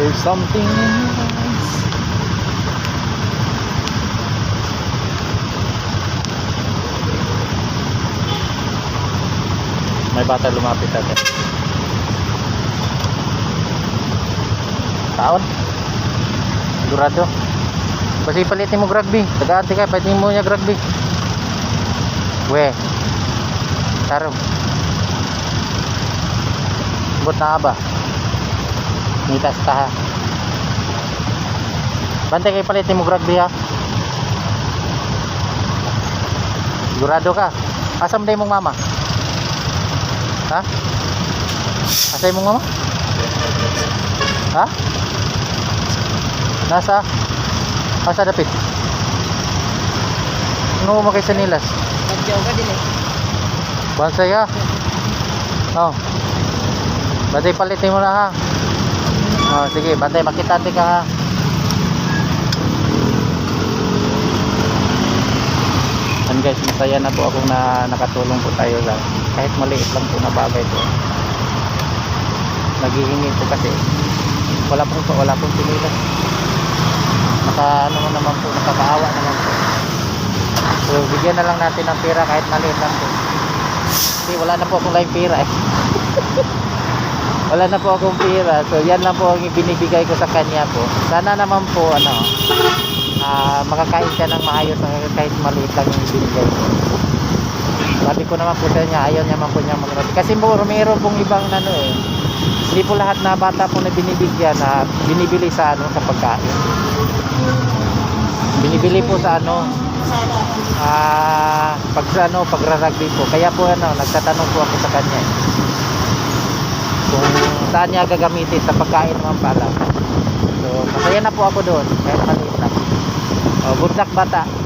There's something in your eyes. May bata lumapit natin. Taon? Sigurado. Kasi palitin mo rugby. Taga-ante ka, palitin mo niya rugby. We. Tarong. Bot na ba? Mitas ka ha. Bantay kayo palitin mo rugby ha. Sigurado ka. Asam day mong mama? Ha? Asay mong mama? Ha? Nasa? Asa dapit? Ano mo kay Sanilas? Nagjaw ka din eh. Bansay ha? Oh. Bantay palitin mo na ha. Oh, sige, bantay makitante ka ha. And guys, masaya na po akong na nakatulong po tayo sa kahit maliit lang po na bagay po. Naghihingi po kasi wala pong wala pong pinilas. Naka ano naman po, nakakaawa naman po. So, bigyan na lang natin ng pera kahit maliit lang po. Kasi wala na po akong laing pera eh. wala na po akong pera. So, yan lang po ang binibigay ko sa kanya po. Sana naman po, ano, ah makakain siya ng maayos kahit maliit lang yung binigay ko. Sabi ko naman po sa kanya, ayaw niya man po niya mag Kasi mo, meron pong ibang ano eh. Hindi po lahat na bata po na binibigyan na binibili sa ano sa pagkain. Binibili po sa ano ah pag sa ano pagrarugby po. Kaya po ano nagtatanong po ako sa kanya. eh. Kung saan niya gagamitin sa pagkain naman pala. So masaya na po ako doon kahit maliit lang. Oh, good luck bata.